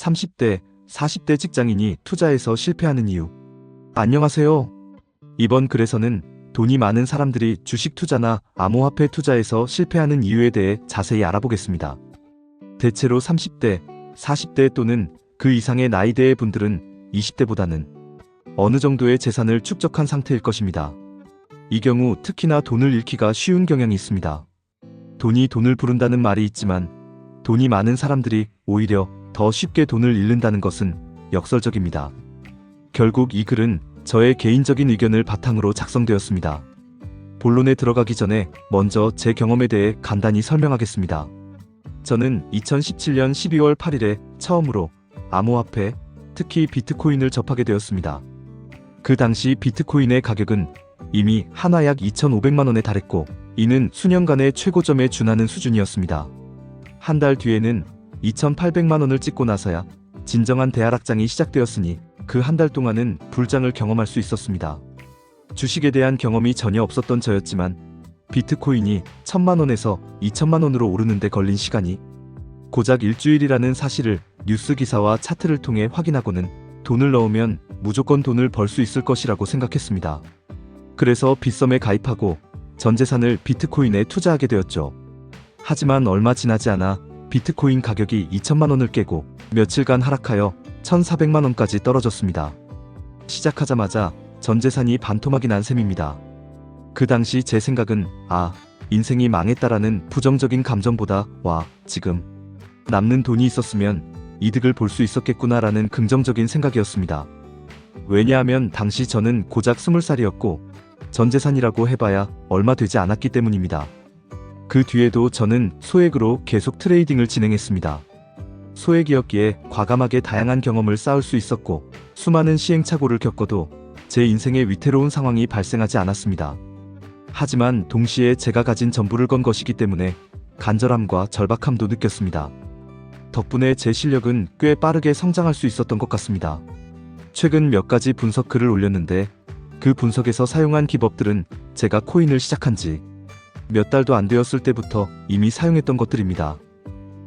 30대, 40대 직장인이 투자에서 실패하는 이유. 안녕하세요. 이번 글에서는 돈이 많은 사람들이 주식 투자나 암호화폐 투자에서 실패하는 이유에 대해 자세히 알아보겠습니다. 대체로 30대, 40대 또는 그 이상의 나이대의 분들은 20대보다는 어느 정도의 재산을 축적한 상태일 것입니다. 이 경우 특히나 돈을 잃기가 쉬운 경향이 있습니다. 돈이 돈을 부른다는 말이 있지만 돈이 많은 사람들이 오히려 더 쉽게 돈을 잃는다는 것은 역설적입니다. 결국 이 글은 저의 개인적인 의견을 바탕으로 작성되었습니다. 본론에 들어가기 전에 먼저 제 경험에 대해 간단히 설명하겠습니다. 저는 2017년 12월 8일에 처음으로 암호화폐, 특히 비트코인을 접하게 되었습니다. 그 당시 비트코인의 가격은 이미 하나 약 2,500만 원에 달했고 이는 수년간의 최고점에 준하는 수준이었습니다. 한 달 뒤에는 2,800만 원을 찍고 나서야 진정한 대하락장이 시작되었으니 그 한 달 동안은 불장을 경험할 수 있었습니다. 주식에 대한 경험이 전혀 없었던 저였지만 비트코인이 1천만 원에서 2천만 원으로 오르는데 걸린 시간이 고작 일주일이라는 사실을 뉴스 기사와 차트를 통해 확인하고는 돈을 넣으면 무조건 돈을 벌 수 있을 것이라고 생각했습니다. 그래서 빗썸에 가입하고 전 재산을 비트코인에 투자하게 되었죠. 하지만 얼마 지나지 않아 비트코인 가격이 2천만 원을 깨고 며칠간 하락하여 1,400만 원까지 떨어졌습니다. 시작하자마자 전 재산이 반토막이 난 셈입니다. 그 당시 제 생각은 아, 인생이 망했다라는 부정적인 감정보다 와, 지금 남는 돈이 있었으면 이득을 볼 수 있었겠구나라는 긍정적인 생각이었습니다. 왜냐하면 당시 저는 고작 20살이었고 전 재산이라고 해봐야 얼마 되지 않았기 때문입니다. 그 뒤에도 저는 소액으로 계속 트레이딩을 진행했습니다. 소액이었기에 과감하게 다양한 경험을 쌓을 수 있었고 수많은 시행착오를 겪어도 제 인생에 위태로운 상황이 발생하지 않았습니다. 하지만 동시에 제가 가진 전부를 건 것이기 때문에 간절함과 절박함도 느꼈습니다. 덕분에 제 실력은 꽤 빠르게 성장할 수 있었던 것 같습니다. 최근 몇 가지 분석 글을 올렸는데 그 분석에서 사용한 기법들은 제가 코인을 시작한 지 몇 달도 안 되었을 때부터 이미 사용했던 것들입니다.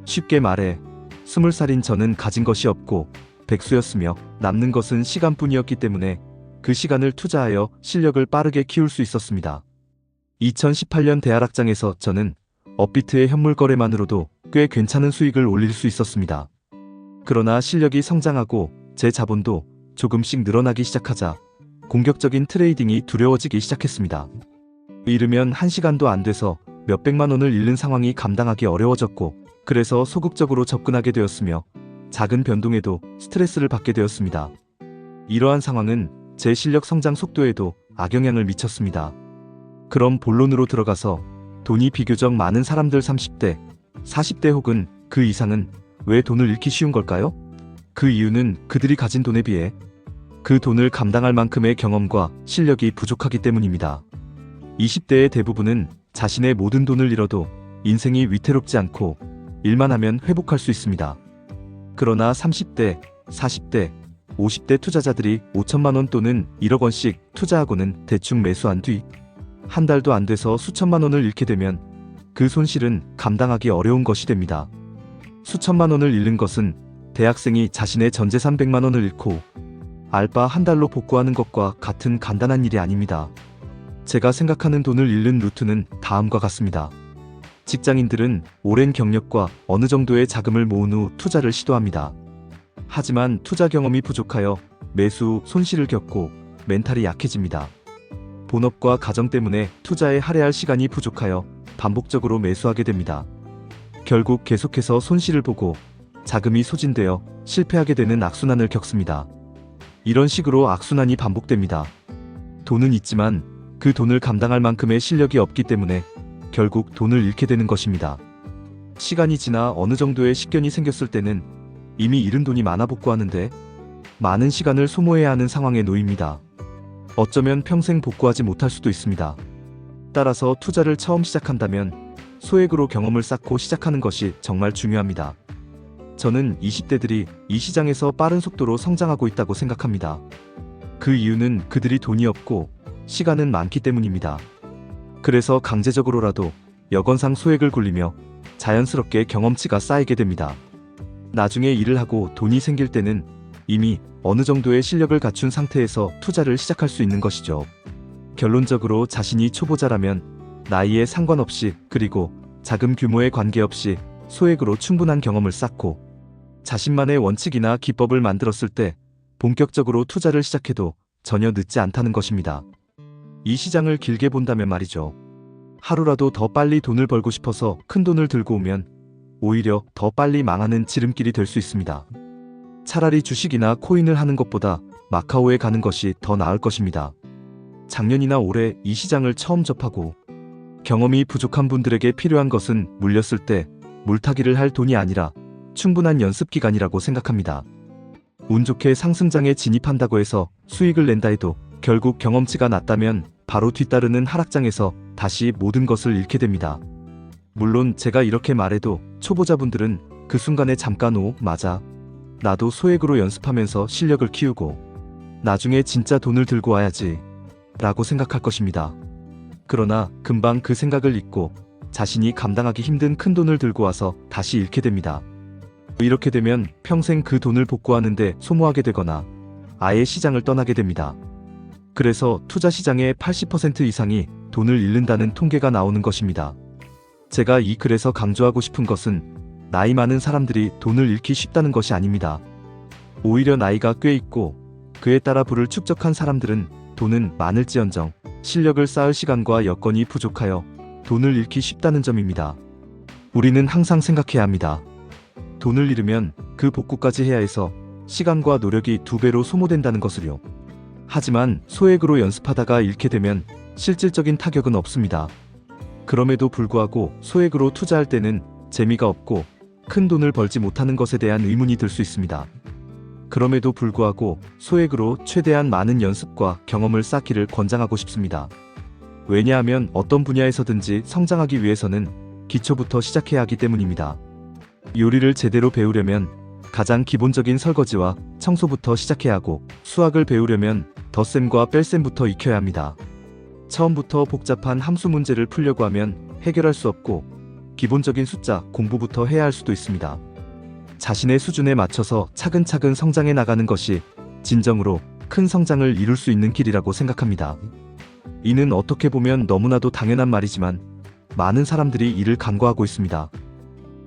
쉽게 말해, 스물 살인 저는 가진 것이 없고 백수였으며 남는 것은 시간뿐이었기 때문에 그 시간을 투자하여 실력을 빠르게 키울 수 있었습니다. 2018년 대하락장에서 저는 업비트의 현물 거래만으로도 꽤 괜찮은 수익을 올릴 수 있었습니다. 그러나 실력이 성장하고 제 자본도 조금씩 늘어나기 시작하자 공격적인 트레이딩이 두려워지기 시작했습니다. 이르면 한시간도안 돼서 몇백만 원을 잃는 상황이 감당하기 어려워졌고 그래서 소극적으로 접근하게 되었으며 작은 변동에도 스트레스를 받게 되었습니다. 이러한 상황은 제 실력 성장 속도에도 악영향을 미쳤습니다. 그럼 본론으로 들어가서 돈이 비교적 많은 사람들 30대, 40대 혹은 그 이상은 왜 돈을 잃기 쉬운 걸까요? 그 이유는 그들이 가진 돈에 비해 그 돈을 감당할 만큼의 경험과 실력이 부족하기 때문입니다. 20대의 대부분은 자신의 모든 돈을 잃어도 인생이 위태롭지 않고 일만 하면 회복할 수 있습니다. 그러나 30대, 40대, 50대 투자자들이 5천만 원 또는 1억 원씩 투자하고는 대충 매수한 뒤 한 달도 안 돼서 수천만 원을 잃게 되면 그 손실은 감당하기 어려운 것이 됩니다. 수천만 원을 잃는 것은 대학생이 자신의 전 재산 100만 원을 잃고 알바 한 달로 복구하는 것과 같은 간단한 일이 아닙니다. 제가 생각하는 돈을 잃는 루트는 다음과 같습니다. 직장인들은 오랜 경력과 어느 정도의 자금을 모은 후 투자를 시도합니다. 하지만 투자 경험이 부족하여 매수 후 손실을 겪고 멘탈이 약해집니다. 본업과 가정 때문에 투자에 할애할 시간이 부족하여 반복적으로 매수하게 됩니다. 결국 계속해서 손실을 보고 자금이 소진되어 실패하게 되는 악순환을 겪습니다. 이런 식으로 악순환이 반복됩니다. 돈은 있지만 그 돈을 감당할 만큼의 실력이 없기 때문에 결국 돈을 잃게 되는 것입니다. 시간이 지나 어느 정도의 식견이 생겼을 때는 이미 잃은 돈이 많아 복구하는데 많은 시간을 소모해야 하는 상황에 놓입니다. 어쩌면 평생 복구하지 못할 수도 있습니다. 따라서 투자를 처음 시작한다면 소액으로 경험을 쌓고 시작하는 것이 정말 중요합니다. 저는 20대들이 이 시장에서 빠른 속도로 성장하고 있다고 생각합니다. 그 이유는 그들이 돈이 없고 시간은 많기 때문입니다. 그래서 강제적으로라도 여건상 소액을 굴리며 자연스럽게 경험치가 쌓이게 됩니다. 나중에 일을 하고 돈이 생길 때는 이미 어느 정도의 실력을 갖춘 상태에서 투자를 시작할 수 있는 것이죠. 결론적으로 자신이 초보자라면 나이에 상관없이 그리고 자금 규모에 관계없이 소액으로 충분한 경험을 쌓고 자신만의 원칙이나 기법을 만들었을 때 본격적으로 투자를 시작해도 전혀 늦지 않다는 것입니다. 이 시장을 길게 본다면 말이죠. 하루라도 더 빨리 돈을 벌고 싶어서 큰 돈을 들고 오면 오히려 더 빨리 망하는 지름길이 될 수 있습니다. 차라리 주식이나 코인을 하는 것보다 마카오에 가는 것이 더 나을 것입니다. 작년이나 올해 이 시장을 처음 접하고 경험이 부족한 분들에게 필요한 것은 물렸을 때 물타기를 할 돈이 아니라 충분한 연습 기간이라고 생각합니다. 운 좋게 상승장에 진입한다고 해서 수익을 낸다 해도 결국 경험치가 낮다면 바로 뒤따르는 하락장에서 다시 모든 것을 잃게 됩니다. 물론 제가 이렇게 말해도 초보자분들은 그 순간에 잠깐 오, 맞아. 나도 소액으로 연습하면서 실력을 키우고 나중에 진짜 돈을 들고 와야지. 라고 생각할 것입니다. 그러나 금방 그 생각을 잊고 자신이 감당하기 힘든 큰 돈을 들고 와서 다시 잃게 됩니다. 이렇게 되면 평생 그 돈을 복구하는데 소모하게 되거나 아예 시장을 떠나게 됩니다. 그래서 투자 시장의 80% 이상이 돈을 잃는다는 통계가 나오는 것입니다. 제가 이 글에서 강조하고 싶은 것은 나이 많은 사람들이 돈을 잃기 쉽다는 것이 아닙니다. 오히려 나이가 꽤 있고 그에 따라 부를 축적한 사람들은 돈은 많을지언정 실력을 쌓을 시간과 여건이 부족하여 돈을 잃기 쉽다는 점입니다. 우리는 항상 생각해야 합니다. 돈을 잃으면 그 복구까지 해야 해서 시간과 노력이 두 배로 소모된다는 것을요. 하지만 소액으로 연습하다가 잃게 되면 실질적인 타격은 없습니다. 그럼에도 불구하고 소액으로 투자할 때는 재미가 없고 큰 돈을 벌지 못하는 것에 대한 의문이 들 수 있습니다. 그럼에도 불구하고 소액으로 최대한 많은 연습과 경험을 쌓기를 권장하고 싶습니다. 왜냐하면 어떤 분야에서든지 성장하기 위해서는 기초부터 시작해야 하기 때문입니다. 요리를 제대로 배우려면 가장 기본적인 설거지와 청소부터 시작해야 하고 수학을 배우려면 덧셈과 뺄셈부터 익혀야 합니다. 처음부터 복잡한 함수 문제를 풀려고 하면 해결할 수 없고 기본적인 숫자 공부부터 해야 할 수도 있습니다. 자신의 수준에 맞춰서 차근차근 성장해 나가는 것이 진정으로 큰 성장을 이룰 수 있는 길이라고 생각합니다. 이는 어떻게 보면 너무나도 당연한 말이지만 많은 사람들이 이를 간과하고 있습니다.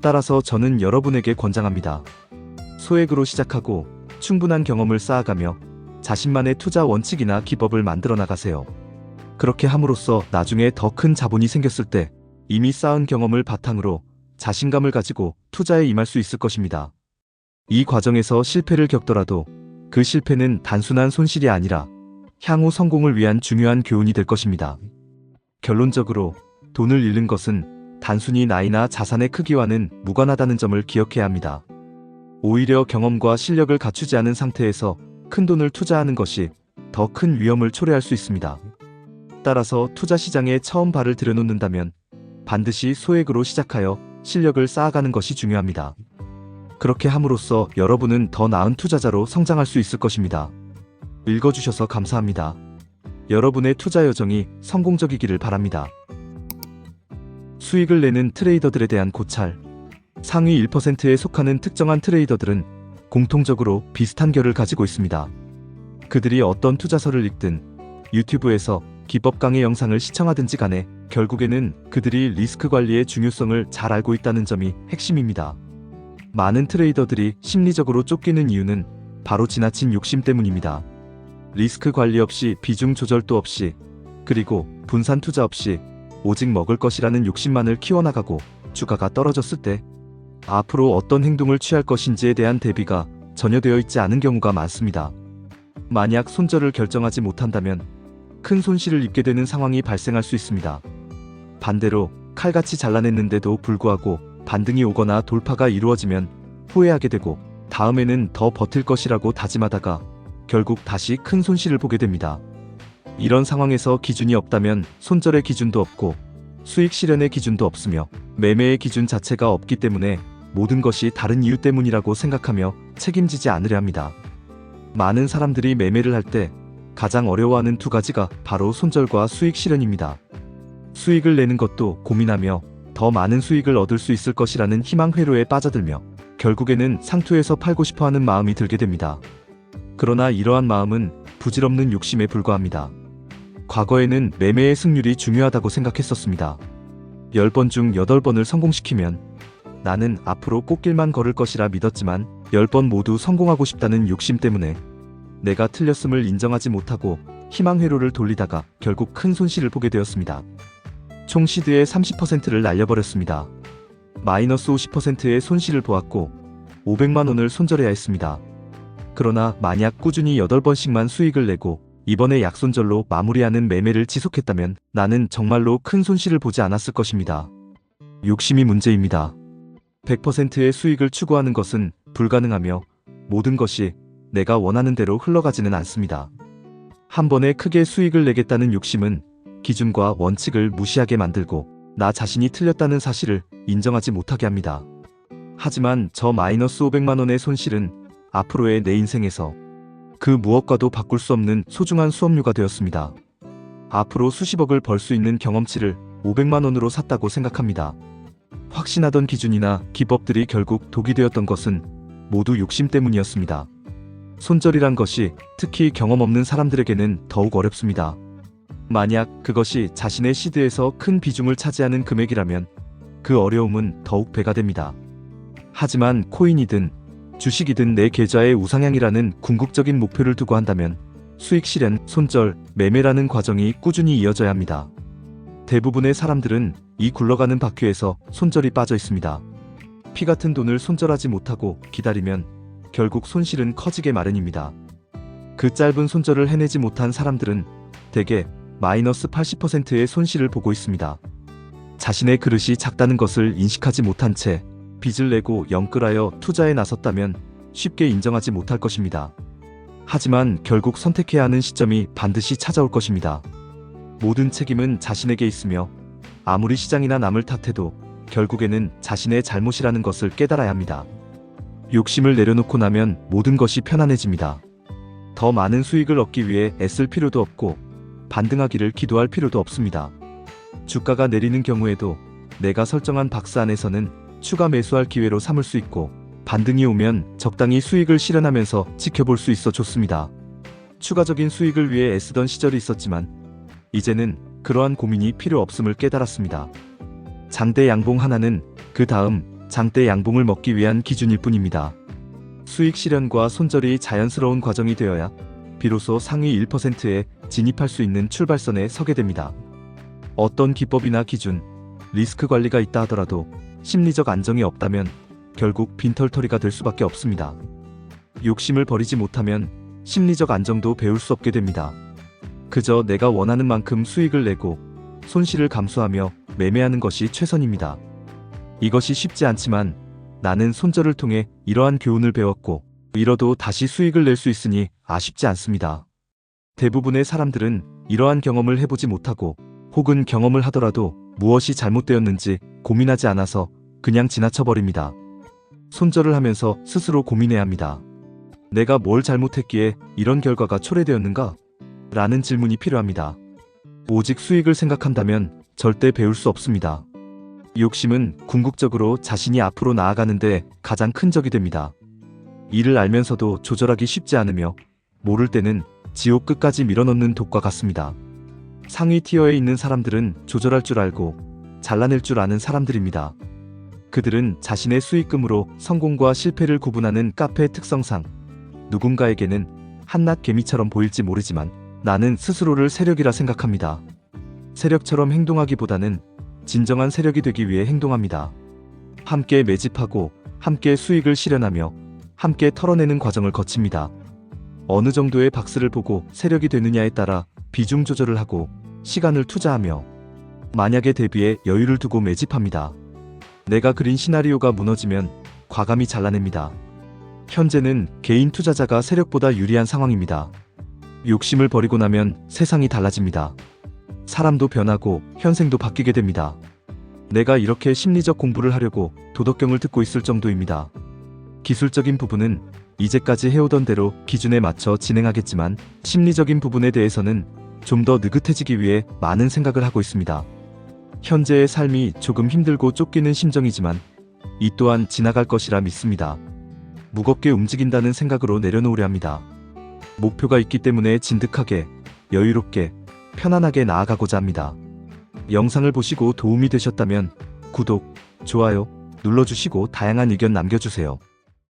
따라서 저는 여러분에게 권장합니다. 소액으로 시작하고 충분한 경험을 쌓아가며 자신만의 투자 원칙이나 기법을 만들어 나가세요. 그렇게 함으로써 나중에 더 큰 자본이 생겼을 때 이미 쌓은 경험을 바탕으로 자신감을 가지고 투자에 임할 수 있을 것입니다. 이 과정에서 실패를 겪더라도 그 실패는 단순한 손실이 아니라 향후 성공을 위한 중요한 교훈이 될 것입니다. 결론적으로 돈을 잃는 것은 단순히 나이나 자산의 크기와는 무관하다는 점을 기억해야 합니다. 오히려 경험과 실력을 갖추지 않은 상태에서 큰 돈을 투자하는 것이 더 큰 위험을 초래할 수 있습니다. 따라서 투자 시장에 처음 발을 들여놓는다면 반드시 소액으로 시작하여 실력을 쌓아가는 것이 중요합니다. 그렇게 함으로써 여러분은 더 나은 투자자로 성장할 수 있을 것입니다. 읽어주셔서 감사합니다. 여러분의 투자 여정이 성공적이기를 바랍니다. 수익을 내는 트레이더들에 대한 고찰. 상위 1%에 속하는 특정한 트레이더들은 공통적으로 비슷한 결을 가지고 있습니다. 그들이 어떤 투자서를 읽든 유튜브에서 기법 강의 영상을 시청하든지 간에 결국에는 그들이 리스크 관리의 중요성을 잘 알고 있다는 점이 핵심입니다. 많은 트레이더들이 심리적으로 쫓기는 이유는 바로 지나친 욕심 때문입니다. 리스크 관리 없이 비중 조절도 없이 그리고 분산 투자 없이 오직 먹을 것이라는 욕심만을 키워나가고 주가가 떨어졌을 때 앞으로 어떤 행동을 취할 것인지에 대한 대비가 전혀 되어 있지 않은 경우가 많습니다. 만약 손절을 결정하지 못한다면 큰 손실을 입게 되는 상황이 발생할 수 있습니다. 반대로 칼같이 잘라냈는데도 불구하고 반등이 오거나 돌파가 이루어지면 후회하게 되고 다음에는 더 버틸 것이라고 다짐하다가 결국 다시 큰 손실을 보게 됩니다. 이런 상황에서 기준이 없다면 손절의 기준도 없고 수익 실현의 기준도 없으며 매매의 기준 자체가 없기 때문에 모든 것이 다른 이유 때문이라고 생각하며 책임지지 않으려 합니다. 많은 사람들이 매매를 할 때 가장 어려워하는 두 가지가 바로 손절과 수익 실현입니다. 수익을 내는 것도 고민하며 더 많은 수익을 얻을 수 있을 것이라는 희망 회로에 빠져들며 결국에는 상투에서 팔고 싶어 하는 마음이 들게 됩니다. 그러나 이러한 마음은 부질없는 욕심에 불과합니다. 과거에는 매매의 승률이 중요하다고 생각했었습니다. 10번 중 8번을 성공시키면 나는 앞으로 꽃길만 걸을 것이라 믿었지만 10번 모두 성공하고 싶다는 욕심 때문에 내가 틀렸음을 인정하지 못하고 희망 회로를 돌리다가 결국 큰 손실을 보게 되었습니다. 총 시드의 30%를 날려버렸습니다. 마이너스 50%의 손실을 보았고 500만 원을 손절해야 했습니다. 그러나 만약 꾸준히 8번씩만 수익을 내고 이번에 약손절로 마무리하는 매매를 지속했다면 나는 정말로 큰 손실을 보지 않았을 것입니다. 욕심이 문제입니다. 100%의 수익을 추구하는 것은 불가능하며 모든 것이 내가 원하는 대로 흘러가지는 않습니다. 한 번에 크게 수익을 내겠다는 욕심은 기준과 원칙을 무시하게 만들고 나 자신이 틀렸다는 사실을 인정하지 못하게 합니다. 하지만 저 마이너스 500만 원의 손실은 앞으로의 내 인생에서 그 무엇과도 바꿀 수 없는 소중한 수업료가 되었습니다. 앞으로 수십억을 벌 수 있는 경험치를 500만 원으로 샀다고 생각합니다. 확신하던 기준이나 기법들이 결국 독이 되었던 것은 모두 욕심 때문이었습니다. 손절이란 것이 특히 경험 없는 사람들에게는 더욱 어렵습니다. 만약 그것이 자신의 시드에서 큰 비중을 차지하는 금액이라면 그 어려움은 더욱 배가 됩니다. 하지만 코인이든 주식이든 내 계좌의 우상향이라는 궁극적인 목표를 두고 한다면 수익 실현, 손절, 매매라는 과정이 꾸준히 이어져야 합니다. 대부분의 사람들은 이 굴러가는 바퀴에서 손절이 빠져 있습니다. 피 같은 돈을 손절하지 못하고 기다리면 결국 손실은 커지게 마련입니다. 그 짧은 손절을 해내지 못한 사람들은 대개 마이너스 80%의 손실을 보고 있습니다. 자신의 그릇이 작다는 것을 인식하지 못한 채 빚을 내고 영끌하여 투자에 나섰다면 쉽게 인정하지 못할 것입니다. 하지만 결국 선택해야 하는 시점이 반드시 찾아올 것입니다. 모든 책임은 자신에게 있으며 아무리 시장이나 남을 탓해도 결국에는 자신의 잘못이라는 것을 깨달아야 합니다. 욕심을 내려놓고 나면 모든 것이 편안해집니다. 더 많은 수익을 얻기 위해 애쓸 필요도 없고 반등하기를 기도할 필요도 없습니다. 주가가 내리는 경우에도 내가 설정한 박스 안에서는 추가 매수할 기회로 삼을 수 있고 반등이 오면 적당히 수익을 실현하면서 지켜볼 수 있어 좋습니다. 추가적인 수익을 위해 애쓰던 시절이 있었지만 이제는 그러한 고민이 필요 없음을 깨달았습니다. 장대 양봉 하나는 그 다음 장대 양봉을 먹기 위한 기준일 뿐입니다. 수익 실현과 손절이 자연스러운 과정이 되어야 비로소 상위 1%에 진입할 수 있는 출발선에 서게 됩니다. 어떤 기법이나 기준, 리스크 관리가 있다 하더라도 심리적 안정이 없다면 결국 빈털터리가 될 수밖에 없습니다. 욕심을 버리지 못하면 심리적 안정도 배울 수 없게 됩니다. 그저 내가 원하는 만큼 수익을 내고 손실을 감수하며 매매하는 것이 최선입니다. 이것이 쉽지 않지만 나는 손절을 통해 이러한 교훈을 배웠고 잃어도 다시 수익을 낼 수 있으니 아쉽지 않습니다. 대부분의 사람들은 이러한 경험을 해보지 못하고 혹은 경험을 하더라도 무엇이 잘못되었는지 고민하지 않아서 그냥 지나쳐버립니다. 손절을 하면서 스스로 고민해야 합니다. 내가 뭘 잘못했기에 이런 결과가 초래되었는가? 라는 질문이 필요합니다. 오직 수익을 생각한다면 절대 배울 수 없습니다. 욕심은 궁극적으로 자신이 앞으로 나아가는데 가장 큰 적이 됩니다. 이를 알면서도 조절하기 쉽지 않으며 모를 때는 지옥 끝까지 밀어넣는 독과 같습니다. 상위 티어에 있는 사람들은 조절할 줄 알고 잘라낼 줄 아는 사람들입니다. 그들은 자신의 수익금으로 성공과 실패를 구분하는 카페 특성상 누군가에게는 한낱 개미처럼 보일지 모르지만 나는 스스로를 세력이라 생각합니다. 세력처럼 행동하기보다는 진정한 세력이 되기 위해 행동합니다. 함께 매집하고 함께 수익을 실현하며 함께 털어내는 과정을 거칩니다. 어느 정도의 박스를 보고 세력이 되느냐에 따라 비중 조절을 하고 시간을 투자하며 만약에 대비해 여유를 두고 매집합니다. 내가 그린 시나리오가 무너지면 과감히 잘라냅니다. 현재는 개인 투자자가 세력보다 유리한 상황입니다. 욕심을 버리고 나면 세상이 달라집니다. 사람도 변하고 현생도 바뀌게 됩니다. 내가 이렇게 심리적 공부를 하려고 도덕경을 듣고 있을 정도입니다. 기술적인 부분은 이제까지 해오던 대로 기준에 맞춰 진행하겠지만 심리적인 부분에 대해서는 좀 더 느긋해지기 위해 많은 생각을 하고 있습니다. 현재의 삶이 조금 힘들고 쫓기는 심정이지만 이 또한 지나갈 것이라 믿습니다. 무겁게 움직인다는 생각으로 내려놓으려 합니다. 목표가 있기 때문에 진득하게, 여유롭게, 편안하게 나아가고자 합니다. 영상을 보시고 도움이 되셨다면 구독, 좋아요 눌러주시고 다양한 의견 남겨주세요.